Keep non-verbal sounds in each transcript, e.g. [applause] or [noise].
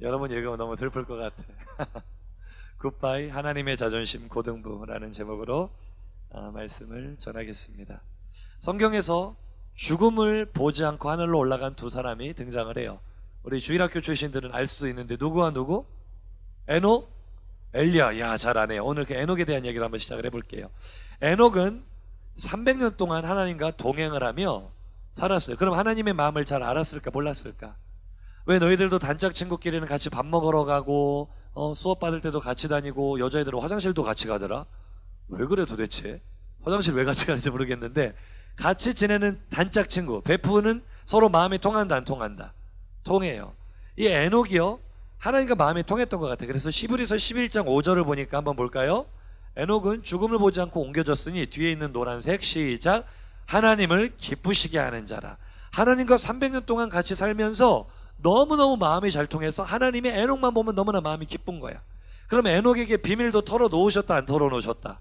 여러분 읽으면 너무 슬플 것 같아. [laughs] 굿바이 하나님의 자존심 고등부라는 제목으로 아, 말씀을 전하겠습니다. 성경에서 죽음을 보지 않고 하늘로 올라간 두 사람이 등장을 해요. 우리 주일학교 출신들은 알 수도 있는데 누구와 누구? 에녹, 엘리야. 야, 잘 아네요. 오늘 그 에녹에 대한 얘기를 한번 시작을 해볼게요. 에녹은 300년 동안 하나님과 동행을 하며 살았어요. 그럼 하나님의 마음을 잘 알았을까 몰랐을까? 왜 너희들도 단짝 친구끼리는 같이 밥 먹으러 가고 어, 수업 받을 때도 같이 다니고 여자애들은 화장실도 같이 가더라? 왜 그래 도대체? 화장실 왜 같이 가는지 모르겠는데 같이 지내는 단짝 친구 베프는 서로 마음이 통한다 안 통한다? 통해요. 이 에녹이요 하나님과 마음이 통했던 것 같아요. 그래서 시브리서 11장 5절을 보니까 한번 볼까요? 에녹은 죽음을 보지 않고 옮겨졌으니 뒤에 있는 노란색 시작 하나님을 기쁘시게 하는 자라. 하나님과 300년 동안 같이 살면서 너무너무 마음이 잘 통해서 하나님의 에녹만 보면 너무나 마음이 기쁜 거야. 그럼 에녹에게 비밀도 털어 놓으셨다 안 털어 놓으셨다?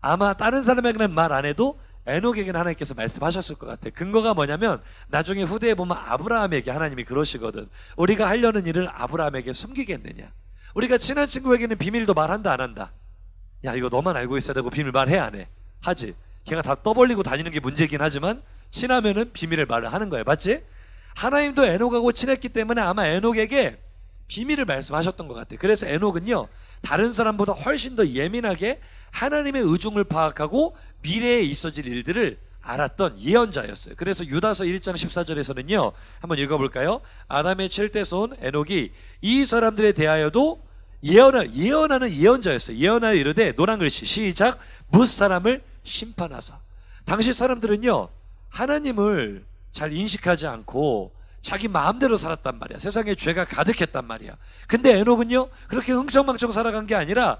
아마 다른 사람에게는 말 안 해도 에녹에게는 하나님께서 말씀하셨을 것 같아. 근거가 뭐냐면 나중에 후대에 보면 아브라함에게 하나님이 그러시거든. 우리가 하려는 일을 아브라함에게 숨기겠느냐? 우리가 친한 친구에게는 비밀도 말한다 안 한다? 야 이거 너만 알고 있어야 되고 비밀 말해 안 해? 하지. 걔가 다 떠벌리고 다니는 게 문제긴 하지만 친하면은 비밀을 말을 하는 거예요. 맞지? 하나님도 에녹하고 친했기 때문에 아마 에녹에게 비밀을 말씀하셨던 것 같아요. 그래서 에녹은요, 다른 사람보다 훨씬 더 예민하게 하나님의 의중을 파악하고 미래에 있어질 일들을 알았던 예언자였어요. 그래서 유다서 1장 14절에서는요, 한번 읽어볼까요? 아담의 칠대손 에녹이 이 사람들에 대하여도 예언하, 예언하는 예언자였어요. 예언하여 이르되 노란 글씨 시작 무 사람을 심판하사. 당시 사람들은요, 하나님을 잘 인식하지 않고 자기 마음대로 살았단 말이야. 세상에 죄가 가득했단 말이야. 근데 에녹은요, 그렇게 흥청망청 살아간 게 아니라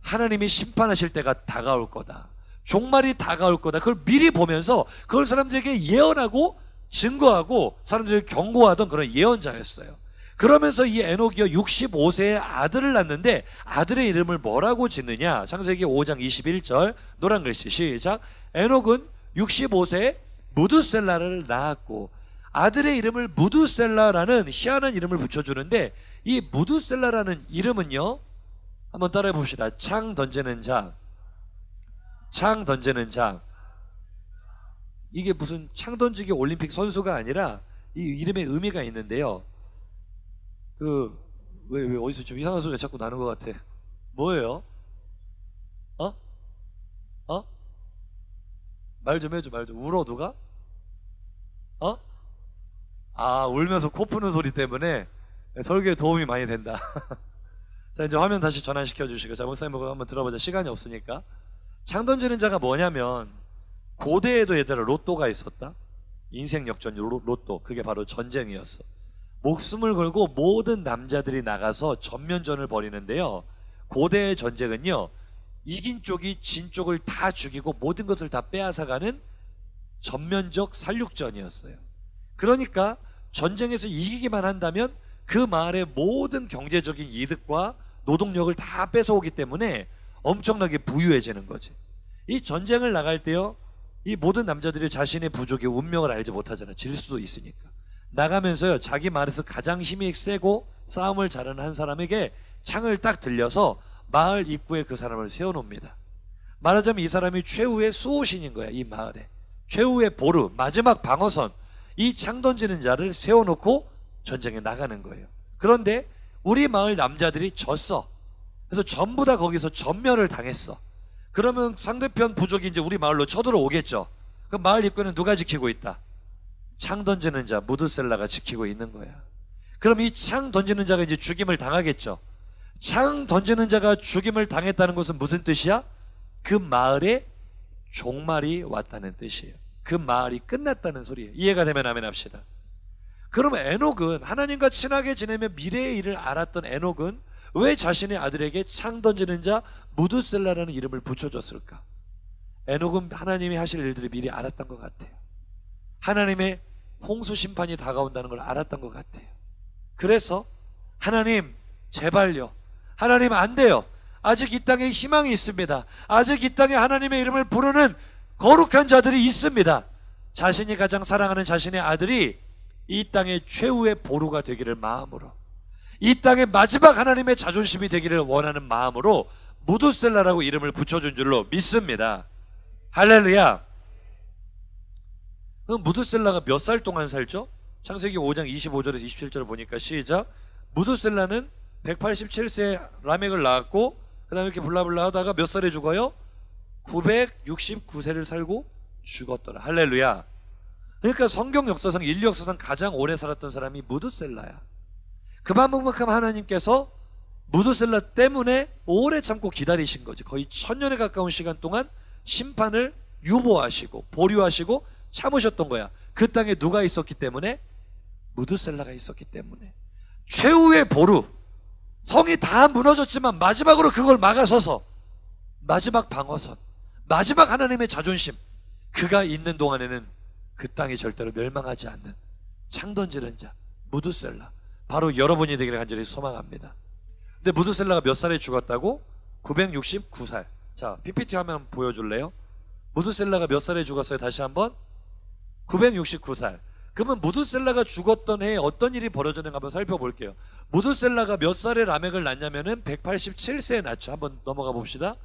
하나님이 심판하실 때가 다가올 거다. 종말이 다가올 거다. 그걸 미리 보면서 그걸 사람들에게 예언하고 증거하고 사람들을 경고하던 그런 예언자였어요. 그러면서 이 에녹이요 65세의 아들을 낳는데 아들의 이름을 뭐라고 짓느냐? 창세기 5장 21절 노란 글씨 시작. 에녹은 65세에 무드셀라를 낳았고 아들의 이름을 무드셀라라는 희한한 이름을 붙여주는데 이 무드셀라라는 이름은요 한번 따라해 봅시다. 창 던지는 자, 창 던지는 자. 이게 무슨 창 던지기 올림픽 선수가 아니라 이 이름의 의미가 있는데요. 그 왜 왜 어디서 좀 이상한 소리가 자꾸 나는 것 같아. 뭐예요? 어? 어? 말 좀 해줘 말 좀. 울어 누가? 어? 아 울면서 코 푸는 소리 때문에 설교에 도움이 많이 된다. [laughs] 자 이제 화면 다시 전환시켜 주시고 자 목사님 보고 한번 들어보자. 시간이 없으니까. 창 던지는 자가 뭐냐면 고대에도 얘들아 로또가 있었다. 인생 역전 로- 로또 그게 바로 전쟁이었어. 목숨을 걸고 모든 남자들이 나가서 전면전을 벌이는데요. 고대의 전쟁은요. 이긴 쪽이 진 쪽을 다 죽이고 모든 것을 다 빼앗아가는 전면적 살육전이었어요. 그러니까 전쟁에서 이기기만 한다면 그 마을의 모든 경제적인 이득과 노동력을 다 뺏어오기 때문에 엄청나게 부유해지는 거지. 이 전쟁을 나갈 때요, 이 모든 남자들이 자신의 부족의 운명을 알지 못하잖아. 질 수도 있으니까. 나가면서요, 자기 마을에서 가장 힘이 세고 싸움을 잘하는 한 사람에게 창을 딱 들려서 마을 입구에 그 사람을 세워놓습니다. 말하자면 이 사람이 최후의 수호신인 거야, 이 마을에. 최후의 보루, 마지막 방어선, 이 창 던지는 자를 세워놓고 전쟁에 나가는 거예요. 그런데 우리 마을 남자들이 졌어. 그래서 전부 다 거기서 전멸을 당했어. 그러면 상대편 부족이 이제 우리 마을로 쳐들어오겠죠. 그 마을 입구는 누가 지키고 있다? 창 던지는 자, 무드셀라가 지키고 있는 거야. 그럼 이 창 던지는 자가 이제 죽임을 당하겠죠. 창 던지는 자가 죽임을 당했다는 것은 무슨 뜻이야? 그 마을에 종말이 왔다는 뜻이에요. 그 마을이 끝났다는 소리예요. 이해가 되면 아멘 합시다. 그러면 에녹은 하나님과 친하게 지내며 미래의 일을 알았던 에녹은 왜 자신의 아들에게 창 던지는 자 무드셀라라는 이름을 붙여줬을까? 에녹은 하나님이 하실 일들을 미리 알았던 것 같아요. 하나님의 홍수 심판이 다가온다는 걸 알았던 것 같아요. 그래서 하나님 제발요. 하나님 안 돼요. 아직 이 땅에 희망이 있습니다. 아직 이 땅에 하나님의 이름을 부르는 거룩한 자들이 있습니다. 자신이 가장 사랑하는 자신의 아들이 이 땅의 최후의 보루가 되기를 마음으로 이 땅의 마지막 하나님의 자존심이 되기를 원하는 마음으로 무드셀라라고 이름을 붙여준 줄로 믿습니다. 할렐루야. 그럼 무드셀라가 몇 살 동안 살죠? 창세기 5장 25절에서 27절을 보니까 시작. 무드셀라는 187세 라멕을 낳았고 그다음에 이렇게 블라블라 하다가 몇 살에 죽어요? 969세를 살고 죽었더라. 할렐루야. 그러니까 성경 역사상 인류 역사상 가장 오래 살았던 사람이 무드셀라야. 그만큼 하나님께서 무드셀라 때문에 오래 참고 기다리신 거지. 거의 천년에 가까운 시간 동안 심판을 유보하시고 보류하시고 참으셨던 거야. 그 땅에 누가 있었기 때문에 무드셀라가 있었기 때문에 최후의 보루 성이 다 무너졌지만 마지막으로 그걸 막아서서 마지막 방어선 마지막 하나님의 자존심 그가 있는 동안에는 그 땅이 절대로 멸망하지 않는 창 던지는 자 무드셀라 바로 여러분이 되기를 간절히 소망합니다. 근데 무드셀라가 몇 살에 죽었다고? 969살. 자, PPT 화면 보여줄래요? 무드셀라가 몇 살에 죽었어요? 다시 한번. 969살. 그러면 무드셀라가 죽었던 해에 어떤 일이 벌어졌는가 한번 살펴볼게요. 무드셀라가 몇 살에 라멕을 낳냐면은 187세에 낳죠. 한번 넘어가 봅시다.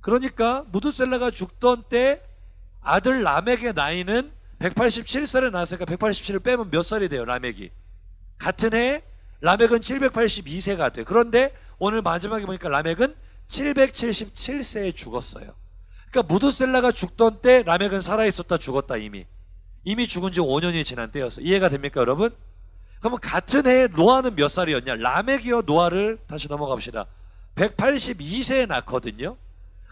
그러니까 무드셀라가 죽던 때 아들 라멕의 나이는 187살에 낳았으니까 187을 빼면 몇 살이 돼요, 라멕이? 같은 해에 라멕은 782세가 돼. 그런데 오늘 마지막에 보니까 라멕은 777세에 죽었어요. 그러니까 무드셀라가 죽던 때 라멕은 살아 있었다 죽었다 이미. 이미 죽은 지 5년이 지난 때였어. 이해가 됩니까, 여러분? 그러면 같은 해에 노아는 몇 살이었냐? 라멕이요 노아를 다시 넘어갑시다. 182세에 낳거든요.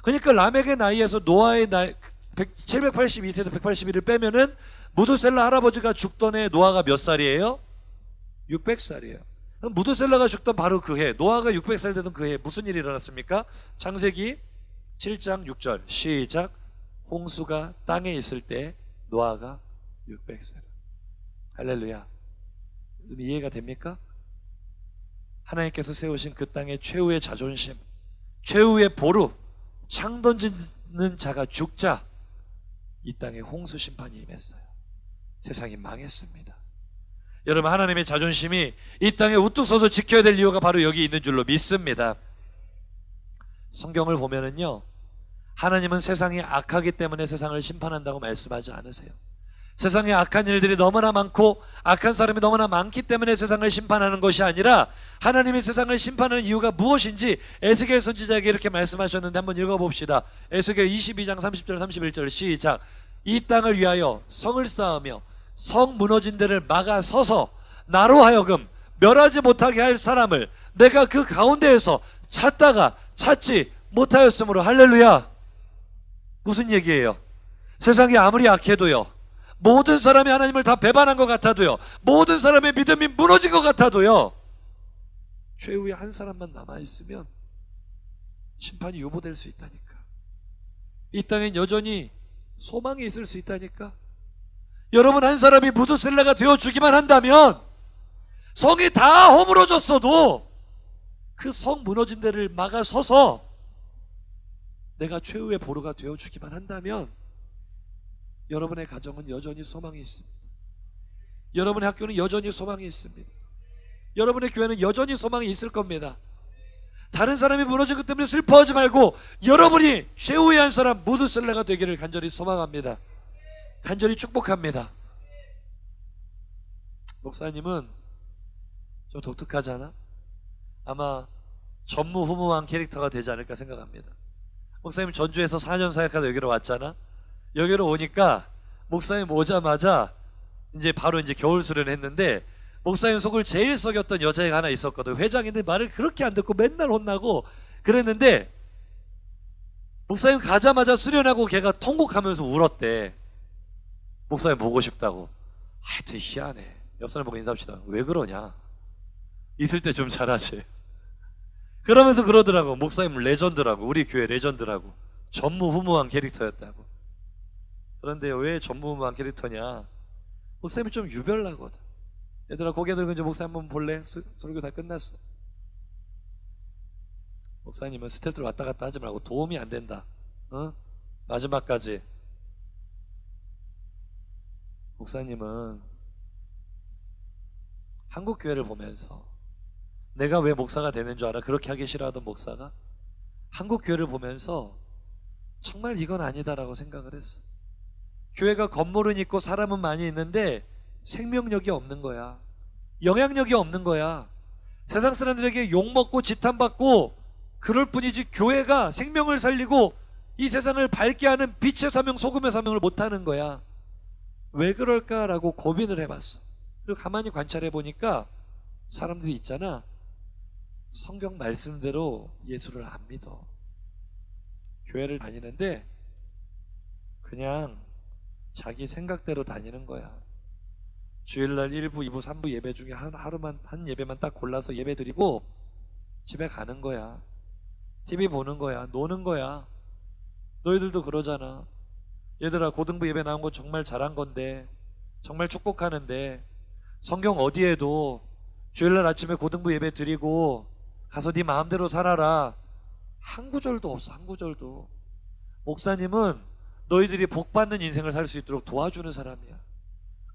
그러니까 라멕의 나이에서 노아의 나이 782세에서 181을 빼면은 무드셀라 할아버지가 죽던 해 노아가 몇 살이에요? 600살이에요. 무드셀라가 죽던 바로 그 해, 노아가 600살 되던 그 해 무슨 일이 일어났습니까? 창세기 7장 6절 시작 홍수가 땅에 있을 때 노아가 600살. 할렐루야. 이해가 됩니까? 하나님께서 세우신 그 땅의 최후의 자존심, 최후의 보루, 창 던지는 자가 죽자 이 땅에 홍수 심판이 임했어요. 세상이 망했습니다. 여러분 하나님의 자존심이 이 땅에 우뚝 서서 지켜야 될 이유가 바로 여기 있는 줄로 믿습니다. 성경을 보면은요. 하나님은 세상이 악하기 때문에 세상을 심판한다고 말씀하지 않으세요. 세상에 악한 일들이 너무나 많고 악한 사람이 너무나 많기 때문에 세상을 심판하는 것이 아니라 하나님이 세상을 심판하는 이유가 무엇인지 에스겔 선지자에게 이렇게 말씀하셨는데 한번 읽어봅시다. 에스겔 22장 30절 31절 시작 이 땅을 위하여 성을 쌓으며 성 무너진 데를 막아 서서 나로 하여금 멸하지 못하게 할 사람을 내가 그 가운데에서 찾다가 찾지 못하였으므로 할렐루야 무슨 얘기예요? 세상이 아무리 악해도요 모든 사람이 하나님을 다 배반한 것 같아도요. 모든 사람의 믿음이 무너진 것 같아도요. 최후의 한 사람만 남아있으면 심판이 유보될 수 있다니까. 이 땅엔 여전히 소망이 있을 수 있다니까. 여러분 한 사람이 무드셀라가 되어주기만 한다면 성이 다 허물어졌어도 그 성 무너진 데를 막아서서 내가 최후의 보루가 되어주기만 한다면 여러분의 가정은 여전히 소망이 있습니다. 여러분의 학교는 여전히 소망이 있습니다. 여러분의 교회는 여전히 소망이 있을 겁니다. 다른 사람이 무너진 것 때문에 슬퍼하지 말고 여러분이 최후의 한 사람 무드셀레가 되기를 간절히 소망합니다. 간절히 축복합니다. 목사님은 좀 독특하잖아. 아마 전무후무한 캐릭터가 되지 않을까 생각합니다. 목사님 전주에서 4년 사역하다 여기로 왔잖아. 여기로 오니까 목사님 오자마자 이제 바로 이제 겨울 수련을 했는데 목사님 속을 제일 썩였던 여자애가 하나 있었거든. 회장인데 말을 그렇게 안 듣고 맨날 혼나고 그랬는데 목사님 가자마자 수련하고 걔가 통곡하면서 울었대. 목사님 보고 싶다고. 하여튼 희한해. 옆 사람 보고 인사합시다. 왜 그러냐? 있을 때 좀 잘하지. 그러면서 그러더라고. 목사님 레전드라고. 우리 교회 레전드라고. 전무후무한 캐릭터였다고. 그런데 왜 전무후무한 캐릭터냐? 목사님이 좀 유별나거든. 얘들아 고개 들고 이제 목사님 한번 볼래? 설교 다 끝났어. 목사님은 스태프들 왔다 갔다 하지 말고 도움이 안 된다. 어? 마지막까지. 목사님은 한국 교회를 보면서 내가 왜 목사가 되는 줄 알아? 그렇게 하기 싫어하던 목사가 한국 교회를 보면서 정말 이건 아니다라고 생각을 했어. 교회가 건물은 있고 사람은 많이 있는데 생명력이 없는 거야. 영향력이 없는 거야. 세상 사람들에게 욕먹고 지탄받고 그럴 뿐이지 교회가 생명을 살리고 이 세상을 밝게 하는 빛의 사명, 소금의 사명을 못하는 거야. 왜 그럴까라고 고민을 해봤어. 그리고 가만히 관찰해 보니까 사람들이 있잖아. 성경 말씀대로 예수를 안 믿어. 교회를 다니는데 그냥 자기 생각대로 다니는 거야. 주일날 1부, 2부, 3부 예배 중에 한, 하루만, 한 예배만 딱 골라서 예배 드리고 집에 가는 거야. TV 보는 거야. 노는 거야. 너희들도 그러잖아. 얘들아, 고등부 예배 나온 거 정말 잘한 건데, 정말 축복하는데, 성경 어디에도 주일날 아침에 고등부 예배 드리고 가서 네 마음대로 살아라. 한 구절도 없어, 한 구절도. 목사님은 너희들이 복 받는 인생을 살 수 있도록 도와주는 사람이야.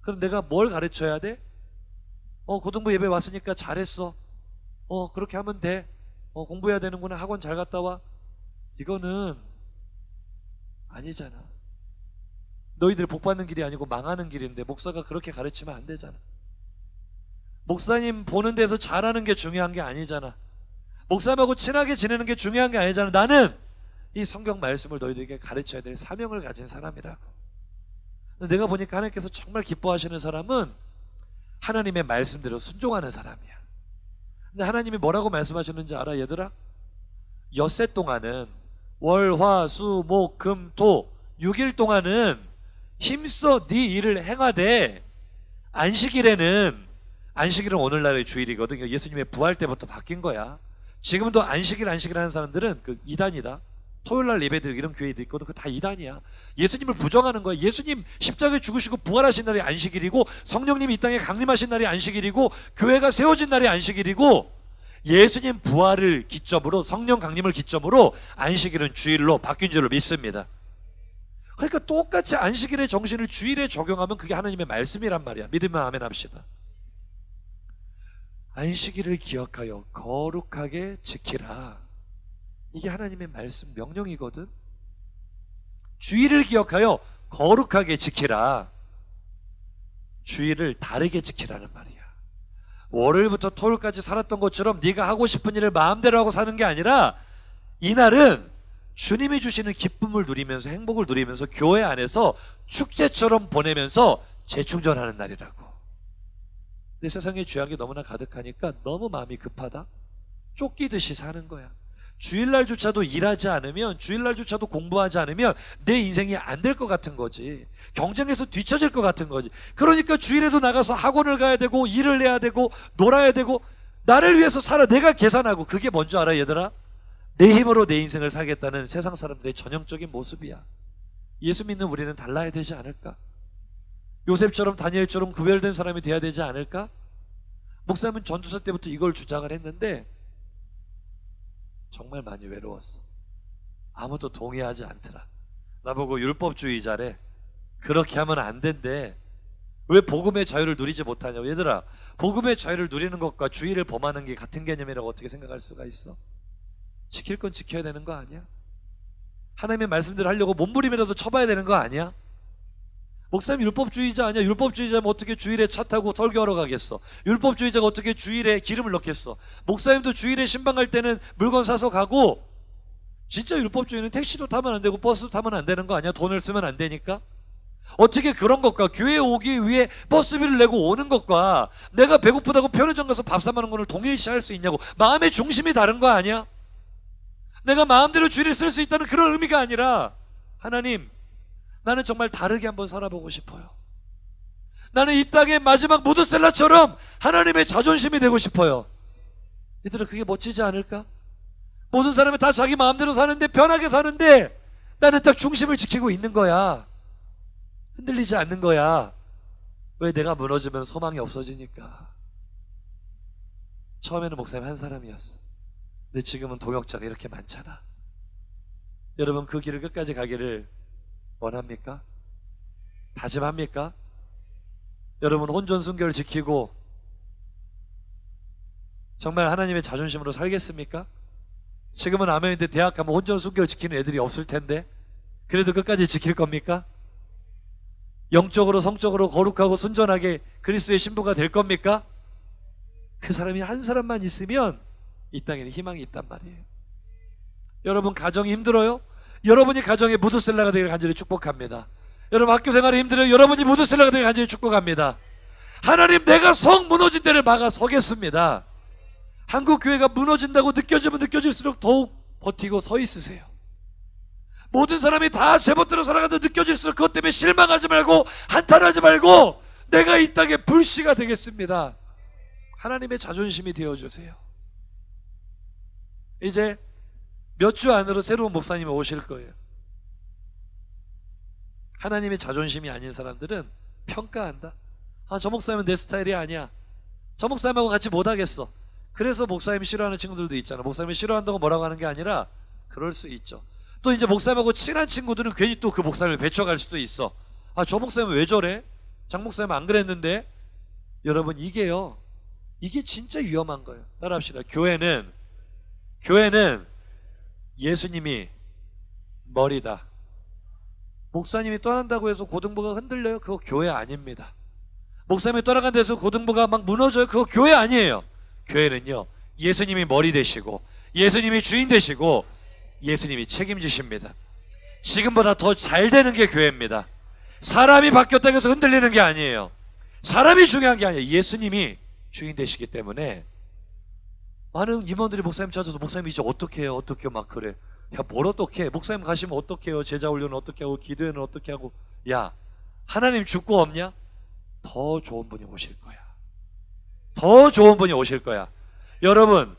그럼 내가 뭘 가르쳐야 돼? 어, 고등부 예배 왔으니까 잘했어. 어, 그렇게 하면 돼. 어, 공부해야 되는구나. 학원 잘 갔다 와. 이거는 아니잖아. 너희들 복 받는 길이 아니고 망하는 길인데 목사가 그렇게 가르치면 안 되잖아. 목사님 보는 데서 잘하는 게 중요한 게 아니잖아. 목사님하고 친하게 지내는 게 중요한 게 아니잖아. 나는 이 성경 말씀을 너희들에게 가르쳐야 될 사명을 가진 사람이라고. 내가 보니까 하나님께서 정말 기뻐하시는 사람은 하나님의 말씀대로 순종하는 사람이야. 근데 하나님이 뭐라고 말씀하셨는지 알아, 얘들아? 엿새 동안은 월, 화, 수, 목, 금, 토 6일 동안은 힘써 네 일을 행하되 안식일에는 안식일은 오늘날의 주일이거든. 예수님의 부활 때부터 바뀐 거야. 지금도 안식일 안식일 하는 사람들은 그 이단이다. 토요일 날 예배들 이런 교회도 있거든. 그다 이단이야. 예수님을 부정하는 거야. 예수님 십자가에 죽으시고 부활하신 날이 안식일이고 성령님이 이 땅에 강림하신 날이 안식일이고 교회가 세워진 날이 안식일이고 예수님 부활을 기점으로 성령 강림을 기점으로 안식일은 주일로 바뀐 줄로 믿습니다. 그러니까 똑같이 안식일의 정신을 주일에 적용하면 그게 하나님의 말씀이란 말이야. 믿으면 아멘 합시다. 안식일을 기억하여 거룩하게 지키라. 이게 하나님의 말씀 명령이거든. 주일을 기억하여 거룩하게 지키라. 주일을 다르게 지키라는 말이야. 월요일부터 토요일까지 살았던 것처럼 네가 하고 싶은 일을 마음대로 하고 사는 게 아니라 이날은 주님이 주시는 기쁨을 누리면서 행복을 누리면서 교회 안에서 축제처럼 보내면서 재충전하는 날이라고. 내 세상에 죄악이 너무나 가득하니까 너무 마음이 급하다. 쫓기듯이 사는 거야. 주일날조차도 일하지 않으면 주일날조차도 공부하지 않으면 내 인생이 안 될 것 같은 거지. 경쟁에서 뒤처질 것 같은 거지. 그러니까 주일에도 나가서 학원을 가야 되고 일을 해야 되고 놀아야 되고 나를 위해서 살아 내가 계산하고 그게 뭔지 알아 얘들아? 내 힘으로 내 인생을 살겠다는 세상 사람들의 전형적인 모습이야. 예수 믿는 우리는 달라야 되지 않을까? 요셉처럼 다니엘처럼 구별된 사람이 돼야 되지 않을까? 목사님은 전두사 때부터 이걸 주장을 했는데 정말 많이 외로웠어. 아무도 동의하지 않더라. 나보고 율법주의자래. 그렇게 하면 안 된대. 왜 복음의 자유를 누리지 못하냐고. 얘들아, 복음의 자유를 누리는 것과 주의를 범하는 게 같은 개념이라고 어떻게 생각할 수가 있어? 지킬 건 지켜야 되는 거 아니야? 하나님의 말씀대로 하려고 몸부림이라도 쳐봐야 되는 거 아니야? 목사님 율법주의자 아니야? 율법주의자면 어떻게 주일에 차 타고 설교하러 가겠어? 율법주의자가 어떻게 주일에 기름을 넣겠어? 목사님도 주일에 신방 갈 때는 물건 사서 가고 진짜 율법주의는 택시도 타면 안 되고 버스도 타면 안 되는 거 아니야? 돈을 쓰면 안 되니까? 어떻게 그런 것과 교회에 오기 위해 버스비를 내고 오는 것과 내가 배고프다고 편의점 가서 밥 사 먹는 거를 동일시할 수 있냐고 마음의 중심이 다른 거 아니야? 내가 마음대로 주일을 쓸 수 있다는 그런 의미가 아니라 하나님 나는 정말 다르게 한번 살아보고 싶어요. 나는 이 땅의 마지막 무드셀라처럼 하나님의 자존심이 되고 싶어요. 얘들아 그게 멋지지 않을까? 모든 사람이 다 자기 마음대로 사는데 편하게 사는데 나는 딱 중심을 지키고 있는 거야. 흔들리지 않는 거야. 왜 내가 무너지면 소망이 없어지니까. 처음에는 목사님 한 사람이었어. 근데 지금은 동역자가 이렇게 많잖아. 여러분 그 길을 끝까지 가기를 원합니까? 다짐합니까? 여러분 혼전 순결을 지키고 정말 하나님의 자존심으로 살겠습니까? 지금은 아멘인데 대학 가면 혼전 순교 지키는 애들이 없을 텐데 그래도 끝까지 지킬 겁니까? 영적으로 성적으로 거룩하고 순전하게 그리스도의 신부가 될 겁니까? 그 사람이 한 사람만 있으면 이 땅에는 희망이 있단 말이에요. 여러분 가정이 힘들어요? 여러분이 가정의 무드셀러가 되길 간절히 축복합니다. 여러분 학교 생활이 힘들어요? 여러분이 무드셀러가 되길 간절히 축복합니다. 하나님 내가 성 무너진 데를 막아 서겠습니다. 한국 교회가 무너진다고 느껴지면 느껴질수록 더욱 버티고 서 있으세요. 모든 사람이 다 제멋대로 살아가도 느껴질수록 그것 때문에 실망하지 말고 한탄하지 말고 내가 이 땅에 불씨가 되겠습니다. 하나님의 자존심이 되어주세요. 이제 몇 주 안으로 새로운 목사님이 오실 거예요. 하나님의 자존심이 아닌 사람들은 평가한다. 아, 저 목사님은 내 스타일이 아니야. 저 목사님하고 같이 못하겠어. 그래서 목사님이 싫어하는 친구들도 있잖아. 목사님이 싫어한다고 뭐라고 하는 게 아니라 그럴 수 있죠. 또 이제 목사님하고 친한 친구들은 괜히 또 그 목사님을 배척할 수도 있어. 아, 저 목사님은 왜 저래? 장 목사님 안 그랬는데? 여러분, 이게요. 이게 진짜 위험한 거예요. 따라 합시다. 교회는, 교회는 예수님이 머리다. 목사님이 떠난다고 해서 고등부가 흔들려요? 그거 교회 아닙니다. 목사님이 떠나간 데서 고등부가 막 무너져요? 그거 교회 아니에요. 교회는요, 예수님이 머리 되시고, 예수님이 주인 되시고, 예수님이 책임지십니다. 지금보다 더 잘 되는 게 교회입니다. 사람이 바뀌었다고 해서 흔들리는 게 아니에요. 사람이 중요한 게 아니에요. 예수님이 주인 되시기 때문에 많은 임원들이 목사님 찾아서 목사님 이제 어떻게 해요? 어떻게? 막 그래. 야, 뭘 어떻게 해? 목사님 가시면 어떻게 해요? 제자 훈련은 어떻게 하고 기도회는 어떻게 하고 야, 하나님 죽고 없냐? 더 좋은 분이 오실 거야. 더 좋은 분이 오실 거야. 여러분,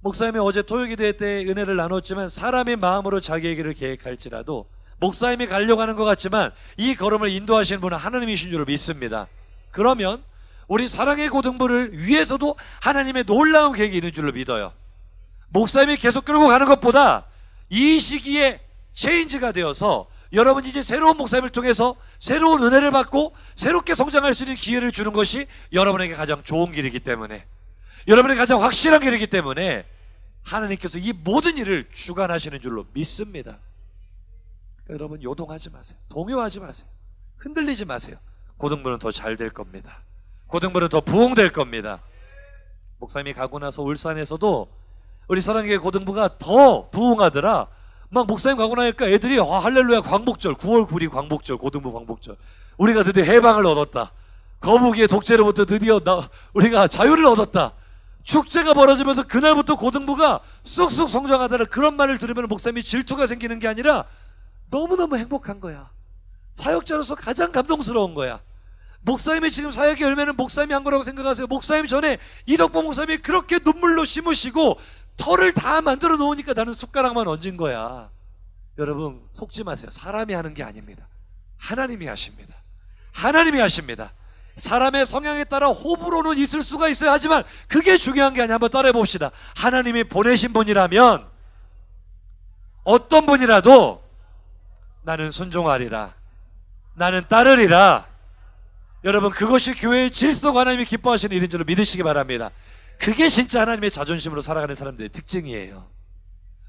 목사님이 어제 토요기도회 때 은혜를 나눴지만 사람의 마음으로 자기에게를 계획할지라도 목사님이 가려고 하는 것 같지만 이 걸음을 인도하시는 분은 하나님이신 줄을 믿습니다. 그러면 우리 사랑의 고등부를 위해서도 하나님의 놀라운 계획이 있는 줄로 믿어요. 목사님이 계속 끌고 가는 것보다 이 시기에 체인지가 되어서 여러분 이제 새로운 목사님을 통해서 새로운 은혜를 받고 새롭게 성장할 수 있는 기회를 주는 것이 여러분에게 가장 좋은 길이기 때문에 여러분에게 가장 확실한 길이기 때문에 하나님께서 이 모든 일을 주관하시는 줄로 믿습니다. 그러니까 여러분 요동하지 마세요. 동요하지 마세요. 흔들리지 마세요. 고등부는 더 잘 될 겁니다. 고등부는 더 부흥될 겁니다. 목사님이 가고 나서 울산에서도 우리 사랑교회 고등부가 더 부흥하더라. 막 목사님 가고 나니까 애들이 아, 할렐루야 광복절 9월 9일 광복절 고등부 광복절 우리가 드디어 해방을 얻었다. 거북이의 독재로부터 드디어 나, 우리가 자유를 얻었다. 축제가 벌어지면서 그날부터 고등부가 쑥쑥 성장하다는 그런 말을 들으면 목사님이 질투가 생기는 게 아니라 너무너무 행복한 거야. 사역자로서 가장 감동스러운 거야. 목사님이 지금 사역의 열매는 목사님이 한 거라고 생각하세요. 목사님 전에 이덕봉 목사님이 그렇게 눈물로 심으시고 털을 다 만들어 놓으니까 나는 숟가락만 얹은 거야. 여러분 속지 마세요. 사람이 하는 게 아닙니다. 하나님이 하십니다. 하나님이 하십니다. 사람의 성향에 따라 호불호는 있을 수가 있어야 하지만 그게 중요한 게 아니야. 한번 따라해 봅시다. 하나님이 보내신 분이라면 어떤 분이라도 나는 순종하리라. 나는 따르리라. 여러분 그것이 교회의 질서가 하나님이 기뻐하시는 일인 줄로 믿으시기 바랍니다. 그게 진짜 하나님의 자존심으로 살아가는 사람들의 특징이에요.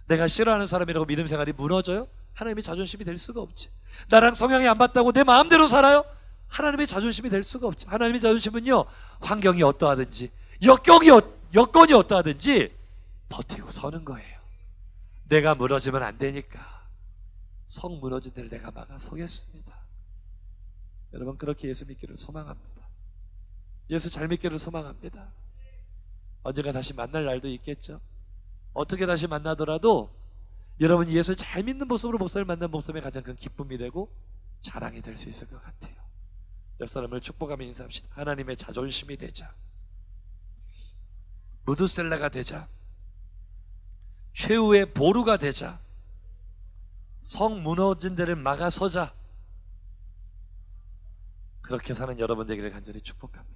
내가 싫어하는 사람이라고 믿음 생활이 무너져요? 하나님의 자존심이 될 수가 없지. 나랑 성향이 안 맞다고 내 마음대로 살아요? 하나님의 자존심이 될 수가 없지. 하나님의 자존심은요, 환경이 어떠하든지, 여건이, 어, 여건이 어떠하든지 버티고 서는 거예요. 내가 무너지면 안 되니까. 성 무너진 데를 내가 막아 서겠습니다. 여러분, 그렇게 예수 믿기를 소망합니다. 예수 잘 믿기를 소망합니다. 언젠가 다시 만날 날도 있겠죠. 어떻게 다시 만나더라도 여러분이 예수를 잘 믿는 모습으로 목사를 만난 모습에 가장 큰 기쁨이 되고 자랑이 될 수 있을 것 같아요. 옆 사람을 축복하며 인사합시다. 하나님의 자존심이 되자. 무드셀라가 되자. 최후의 보루가 되자. 성 무너진 데를 막아서자. 그렇게 사는 여러분 되기를 간절히 축복합니다.